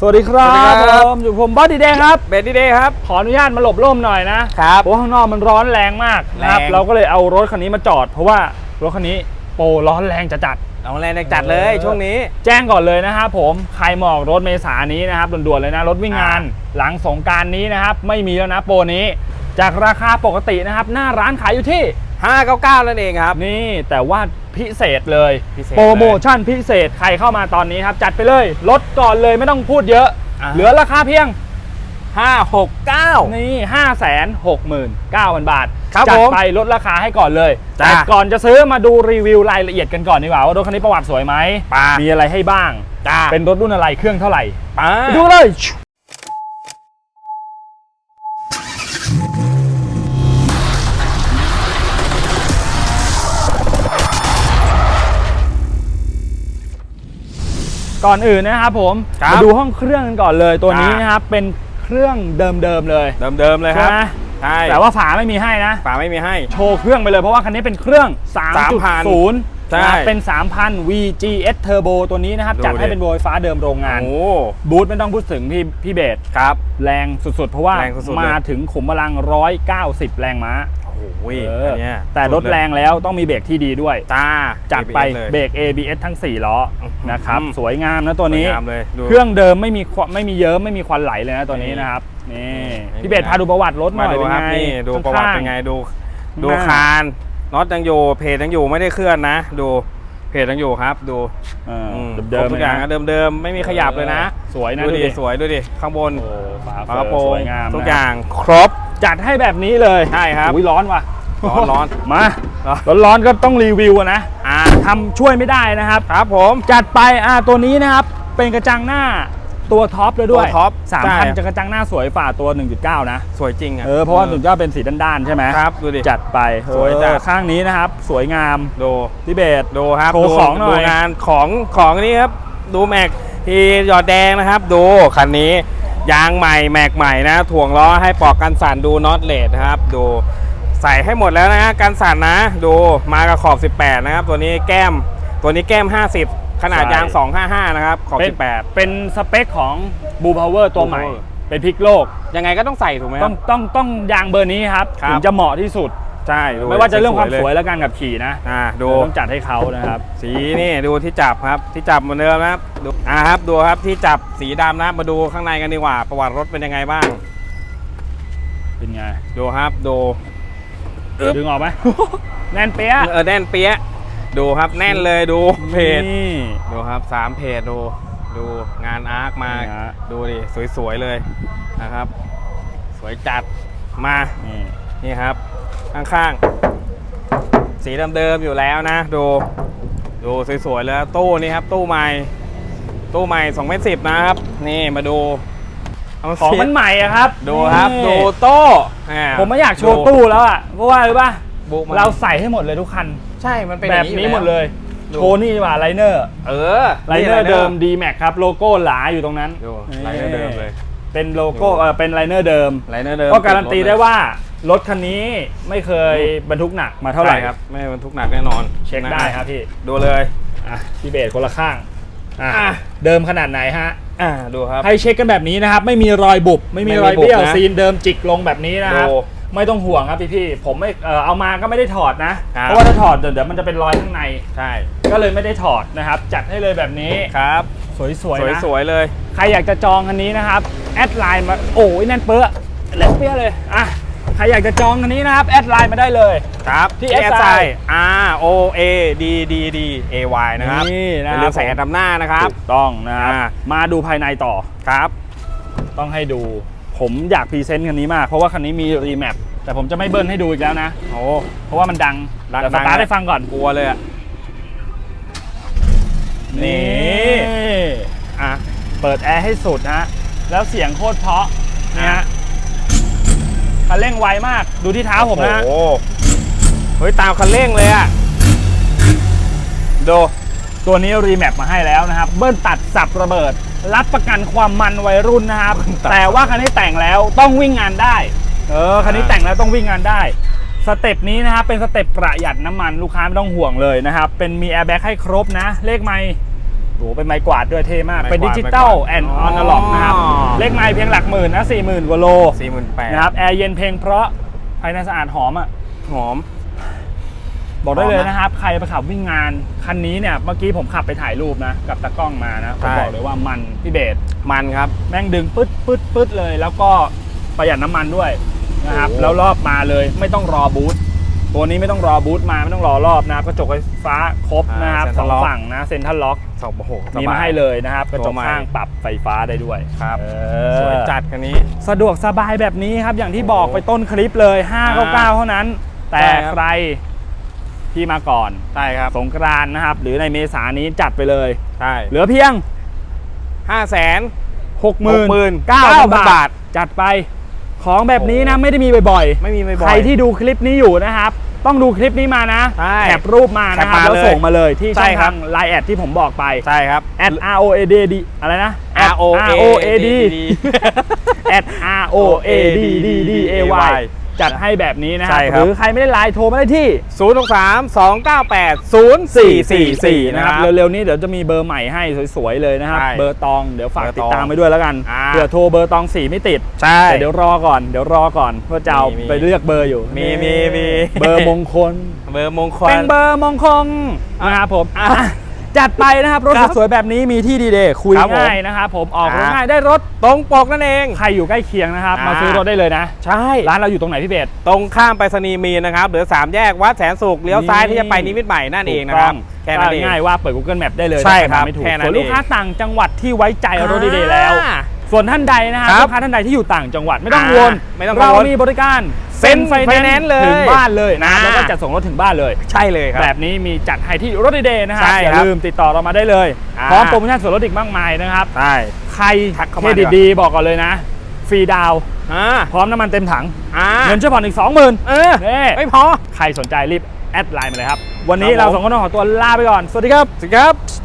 สวัสดีครับสวัสดีครับ ผมอยู่ผมบอสดีแดงครับ เบดดี้เดย์ครับ ขออนุญาตมาหลบร่มหน่อยนะครับ เพราะว่าข้างนอกมันร้อนแรงมากนะครับ แรง เราก็เลยเอารถคันนี้มาจอด เพราะว่ารถคันนี้โปรร้อนแรงจะจัด เอาแรงจัดเลยเออ ช่วงนี้ แจ้งก่อนเลยนะครับผมใครมาออกรถเมษายนนี้นะครับด่วนๆเลยนะรถวิ่งงาน หลังสงกรารนี้นะครับ ไม่มีแล้วนะโปรนี้ จากราคาปกตินะครับ หน้าร้านขายอยู่ที่ 599 นั่นเองครับ นี่แต่ว่าพิเศษเลย พิเศษเลย โปรโมชั่นพิเศษใครเข้ามาตอนนี้ครับ จัดไปเลยลดก่อนเลยไม่ต้องพูดเยอะ อ่า เหลือราคาเพียง 569 นี่ 5 6 9 0 0 0 บาท ครับจัดผมไปลดราคาให้ก่อนเลย จ้ะ แต่ก่อนจะซื้อมาดูรีวิวรายละเอียดกันก่อนดีกว่าว่ารถคันนี้ประวัติสวยไหม ป่ะมีอะไรให้บ้าง จ้าเป็นรถรุ่นอะไรเครื่องเท่าไหร่ป้าไปดูเลย ก่อนอื่นนะครับผมครับ มาดูห้องเครื่องกันก่อนเลยตัวนี้จ้ะนะครับเป็นเครื่องเดิมๆเลยเดิมๆเลยครับใช่ไหมใช่แต่ว่าฝาไม่มีให้นะ ฝาไม่มีให้ โชว์เครื่องไปเลยเพราะว่าคันนี้เป็นเครื่อง 3.0ใช่นะครับเป็น 3,000 VGS Turbo ตัวนี้นะครับ ดูจัดให้ดิเป็นโบไฟฟ้าเดิมโรงงาน โอ้บูธไม่ต้องพูดถึงพี่พี่เบส ครับ แรงสุดๆ เพราะว่าแรงสุดๆเลย มาถึงขุมพลัง 190 แรงม้า โอ้โหเอออันเนี้ยแต่รถแรงแล้วต้องมีเบรกที่ดีด้วยจ้าจัดไปเลย เบรก ABS ทั้ง 4 ล้ออื้อหือ นะครับ สวยงามนะตัวนี้สวยงามเลยดู เครื่องเดิมไม่มีควไม่มีเยิ้มไม่มีควันไหลเลยนะตัวนี้นะครับ นี่ไม่มีพี่เบสพาดูประวัติรถหน่มาอยดูเป็นครับไงนี่ดูประวัติข้างๆเป็นไงดู ดูข้างหน้า คานน็อตยังอยู่เพจยังอยู่ไม่ได้เคลื่อนนะ ดู เพจยังอยู่ครับ ดูเอออืมเดิมครบทุกอย่างๆนะเดิมๆไม่มีขยับเลยนะ สวยนะดูดูดิดิสวยดูดิข้างบนโอ้ฝาฝากเปิระดโปรงสวยงามทุกนะอย่างครบจัดให้แบบนี้เลยใช่ครับอุ้ยร้อนว่ะร้อนร้อนมาเหรอร้อนร้อนๆก็ต้องรีวิวอะนะอ่าทำช่วยไม่ได้นะครับครับผมจัดไปอ่าตัวนี้นะครับเป็นกระจังหน้า ตัวท็อปเลยด้วยตัวท็อปสามใช่พันจะกระจังหน้าสวยฝ่าตัว 1.9 นะ สวยจริงอะเออเพราะว่า1.9เป็นสีด้านๆใช่ไหมครับดูดิจัดไปสวยจัดเออข้างนี้นะครับ สวยงามดูพี่เบสดูครับโชว์ดูของหน่อยดูงานของของนี้ครับดูแม็กที่หยอดแดงนะครับ ดูคันนี้ยางใหม่แม็กใหม่นะ ถ่วงล้อให้ปลอกกันสั่นดูน็อตเลดนะครับ ดูใส่ให้หมดแล้วนะกันสั่นนะ ดูมากับขอบ 18 นะครับ ตัวนี้แก้มตัวนี้แก้ม 50 ขนาดยาง 255 นะครับ ขอบเป็น18 เป็นสเปคของบูพาวเวอร์ตัวใหม่ Blue Power เป็นพลิกโลก ยังไงก็ต้องใส่ถูกไหมคต้รัอบ งต้องต้องยางเบอร์นี้ครับครับ ถึงจะเหมาะที่สุด ใช่ดูไม่ว่าจะเรื่องความสวยเลและการขับขี่นะอ่าดู ต้องจัดให้เขานะครับ สีนี่ดูที่จับครับที่จับเหมือนเดิมนะครับดูอ่าครับดูครับที่จับสีดำนะครับมาดูข้างในกันดีกว่า ประวัติรถเป็นยังไงบ้าง เป็นไง ดูครับดู ดึงออกไหม แน่นเปี้ยะเออแน่นเปี้ยะ ดูครับแน่นเลยดูเพจนี่ดูครับสามเพจดูดูงานอาร์คมานี่ฮะ ดูดิสวยๆเลยนะครับ สวยจัดมานี่นี่ครับ ข้างๆ สีเดิมๆอยู่แล้วนะ ดู ดูสวยๆเลยตู้นี่ครับ ตู้ใหม่ ตู้ใหม่2เมตรสิบนะครับ นี่มาดูเาของมันใหม่อะครับดูครับ นี่ดูโต้อ่ผมไม่อยากโชว์ดู ตู้แล้วอะเพราะว่ารู้ป่ะ บุกมเราใส่ให้หมดเลยทุกคัน ใช่มันเป็นแบบนี้หมดเลยดูโชว์นี่ดีกว่าไลเนอร์ เออไลเนอร์เดิม D Max ครับ โลโก้หลาอยู่ตรงนั้นดูไลเนอร์เดิมเลย เป็นโลโก้ดูเออเป็นไลเนอร์เดิมไลเนอร์เดิมก็การันตีได้ว่ารถคันนี้ไม่เคยบรรทุกหนักมาเท่าไหร่ใช่ครับ ไม่บรรทุกหนักแน่นอน เช็คได้ครับพี่ ดูเลยอะพี่เบสคนละข้างอะอะเดิมขนาดไหนฮะอ่าดูครับให้เช็คกันแบบนี้นะครับ ไม่มีรอยบุบ ไม่มีรอยไม่มีบุบเบี้ยวนะซีนเดิมจิกลงแบบนี้นะครับดู ไม่ต้องห่วงครับพี่พี่ๆผมไม่เออเอามาก็ไม่ได้ถอดนะ ครับ เพราะว่าถ้าถอดเดี๋ยวเดี๋ยวมันจะเป็นรอยข้างใน ใช่ก็เลยไม่ได้ถอดนะครับ จัดให้เลยแบบนี้ครับ สวยๆนะสวยๆเลย ใครอยากจะจองคันนี้นะครับแอดไลน์มาโอ้ยแน่นเปื้อเล็กเปี้ยเลยอะใครอยากจะจองคันนี้นะครับแอดไลน์มาได้เลย ครับ ที่ที่ SI R O A D D D A Y นะครับนี่อนะย่าคลืรับมใส่แอดนำหน้านะครับ ถูกต้องนะครับอ่า มาดูภายในต่อ ครับ ต้องให้ดู ผมอยากพรีเซนต์คันนี้มาก เพราะว่าคันนี้มีรีแมปแต่ผมจะไม่เบิ้ลให้ดูอีกแล้วนะ โอ้เพราะว่ามันดังดังแต่สตาร์ทให้ฟังก่อน กลัวเลยอะ นี่ อะ เปิดแอร์ให้สุดนะแล้วเสียงโคตรเพราะเนี่ยฮะคันเร่งไวมาก ดูที่เท้าผมนะโอ้โหเฮ้ย ตามคันเร่งเลยอะ ดู ตัวนี้รีแมปมาให้แล้วนะครับ เบิ้ลตัดสับระเบิด รับประกันความมันวัยรุ่นนะครับ แต่ว่าคันนี้แต่งแล้วต้องวิ่งงานได้ เออคันนี้แต่งแล้วต้องวิ่งงานได้ สเต็ปนี้นะครับเป็นสเต็ปประหยัดน้ำมันลูกค้าไม่ต้องห่วงเลยนะครับ เป็นมีแอร์แบ็กให้ครบนะ เลขไม่โอ้โหเป็นไม้กวาดด้วยเท่มากไม้กวาดเป็นดิจิตอลไม้กวาดแอนด์อ๋อออนาล็อกนะครับ เลขไม้เพียงหลักหมื่นนะสี่หมื่นกว่าโลสี่หมื่นแปดนะครับ แอร์เย็นเพลงเพราะภายในสะอาดหอมอะ หอม บอกได้หอมเลยนะนะครับ ใครไปขับวิ่งงานคันนี้เนี่ยเมื่อกี้ผมขับไปถ่ายรูปนะกับตากล้องมานะผมใช่บอกเลยว่ามันพี่เบสมันครับ แม่งดึงปึ๊ดปึ๊ดปึ๊ดเลย แล้วก็ประหยัดน้ำมันด้วยนะครับโอ้แล้วรอบมาเลยไม่ต้องรอบูธตัวนี้ไม่ต้องรอบูธมาไม่ต้องรอรอบนะครับกระจกไฟฟ้าครบนะครับสองฝั่งนะเซ็นทรัลล็อกสองโอ้โหมีสบมาให้เลยนะครับกระจตักวใหม่ข้างปรับไฟฟ้าได้ด้วยครับเออสวยจัดคันนี้ สะดวกสบายแบบนี้ครับอย่างที่บอกไปต้นคลิปเลย599เท่านั้น แต่ใช่ครับใคร ที่มาก่อนใช่ครับสงกรานต์นะครับ หรือในเมษานี้จัดไปเลย ใช่เหลือเพียง ห้าแสน69,000 69,000บาบาททจัดไปของแบบนี้นะโอ้ไม่ได้มีบ่อยไม่มีไม่ๆบ่อยใครที่ดูคลิปนี้อยู่นะครับ ต้องดูคลิปนี้มานะใช่แคปรูปมานะครับ แคปมาแล้วเลยส่งมาเลยที่ใช่ช่องครัทาบ งไลน์แอดที่ผมบอกไปใช่ครับ at r o a d d อะไรนะ R O A o a d D at r o a d d d a y จัดให้แบบนี้นะคใช่รับครับหรือใครไม่ได้ไลน์โทรมาได้ที่ 0 6 3 2 9 8 0 4 4 4 นะนะคครัรับ บ เร็วๆนี้เดี๋ยวจะมีเบอร์ใหม่ให้สวยๆเลยนะครับ ใช่เบอร์ตองเดี๋ยวฝากเบอร์ติตดองตามไปด้วยแล้วกันอ่า เผื่อโทรเบอร์ตองสี่ไม่ติดใช่ แต่เดี๋ยวรอก่อนเดี๋ยวรอก่อนเพื่อจะเอามีมีไปเลือกเบอร์อยู่มีมีมี เบอร์มงคล เบอร์มงคล เป็นเบอร์มงคลนะครับผมอะอะ จัดไปนะครับ รถครับสวยๆแบบนี้มีที่ดีเดย์คุยครับผมง่ายนะครับผมออกรถอะง่ายได้รถตรงปกนั่นเอง ใครอยู่ใกล้เคียงนะครับอ่ามมาซื้อรถได้เลยนะ ใช่ ร้านเราอยู่ตรงไหนพี่เบสตรงข้ามไปรษณีย์มีนนะครับหรือสามแยกวัดแสนสุขเลี้ยวซ้ายนี่ที่จะไปนิมิตรใหม่นั่นเองนะครับถูกต้องแค่นั้นเองง่ายว่าเปิด Google Map ได้เลยใช่ถ้าครับไม่ถูกแค่นั้นส่วนลูกค้าเองต่างจังหวัดที่ไว้ใจรถดีๆแล้วอ่าส่วนท่านใดนะครับครับลูกค้าท่านใดที่อยู่ต่างจังหวัดไม่ต้องอ่ากังวลไม่ต้องกังเราวลมีบริการ เซ็นไฟแนน finance ซ์เลยถึงบ้านเลยนะอ่าแล้วก็จัดส่งรถถึงบ้านเลย ใช่เลยครับ แบบนี้มีจัดให้ที่รถดีๆนะครับใช่อย่าครับลืมติดต่อเรามาได้เลยอ่าพร้อมโปรโมชั่นส่วนลดอีกมากมายนะครับใช่ใครทักเข้าเคมารดิตดีกว่าดีบอกก่อนเลยนะ ฟรีดาวน์อ่าพร้อมน้ำมันเต็มถังอ่าเงินช่วยผ่อนอีก20,000เออเน่ไม่พอใครสนใจรีบแอดไลน์มาเลยครับ วันนี้ครับเราผมสองคนต้องขอตัวลาไปก่อน สวัสดีครับ สวัสดีครับ